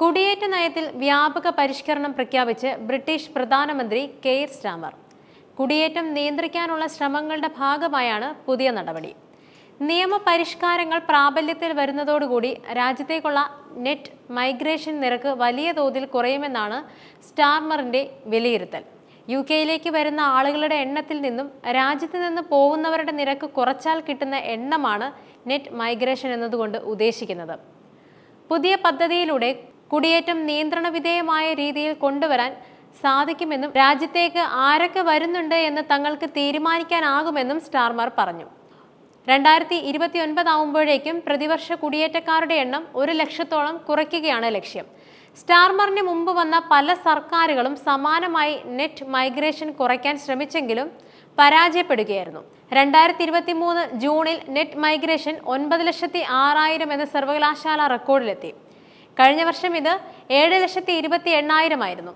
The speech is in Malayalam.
കുടിയേറ്റ നയത്തിൽ വ്യാപക പരിഷ്കരണം പ്രഖ്യാപിച്ച് ബ്രിട്ടീഷ് പ്രധാനമന്ത്രി കെയർ സ്റ്റാമർ കുടിയേറ്റം നിയന്ത്രിക്കാനുള്ള ശ്രമങ്ങളുടെ ഭാഗമായാണ് പുതിയ നടപടി. നിയമപരിഷ്കാരങ്ങൾ പ്രാബല്യത്തിൽ വരുന്നതോടുകൂടി രാജ്യത്തേക്കുള്ള നെറ്റ് മൈഗ്രേഷൻ നിരക്ക് വലിയ തോതിൽ കുറയുമെന്നാണ് സ്റ്റാർമറിന്റെ വിലയിരുത്തൽ. യു കെയിലേക്ക് വരുന്ന ആളുകളുടെ എണ്ണത്തിൽ നിന്നും രാജ്യത്ത് നിന്ന് പോകുന്നവരുടെ നിരക്ക് കുറച്ചാൽ കിട്ടുന്ന എണ്ണമാണ് നെറ്റ് മൈഗ്രേഷൻ എന്നതുകൊണ്ട് ഉദ്ദേശിക്കുന്നത്. പുതിയ പദ്ധതിയിലൂടെ കുടിയേറ്റം നിയന്ത്രണ വിധേയമായ രീതിയിൽ കൊണ്ടുവരാൻ സാധിക്കുമെന്നും രാജ്യത്തേക്ക് ആരൊക്കെ വരുന്നുണ്ട് എന്ന് തങ്ങൾക്ക് തീരുമാനിക്കാനാകുമെന്നും സ്റ്റാർമാർ പറഞ്ഞു. രണ്ടായിരത്തി ഇരുപത്തി ഒൻപതാവുമ്പോഴേക്കും പ്രതിവർഷ കുടിയേറ്റക്കാരുടെ എണ്ണം ഒരു ലക്ഷത്തോളം കുറയ്ക്കുകയാണ് ലക്ഷ്യം. സ്റ്റാർമറിന് മുമ്പ് വന്ന പല സർക്കാരുകളും സമാനമായി നെറ്റ് മൈഗ്രേഷൻ കുറയ്ക്കാൻ ശ്രമിച്ചെങ്കിലും പരാജയപ്പെടുകയായിരുന്നു. രണ്ടായിരത്തി ഇരുപത്തി മൂന്ന് ജൂണിൽ നെറ്റ് മൈഗ്രേഷൻ ഒൻപത് ലക്ഷത്തി ആറായിരം എന്ന സർവകലാശാല റെക്കോർഡിലെത്തി. കഴിഞ്ഞ വർഷം ഇത് ഏഴ് ലക്ഷത്തി ഇരുപത്തി എണ്ണായിരമായിരുന്നു.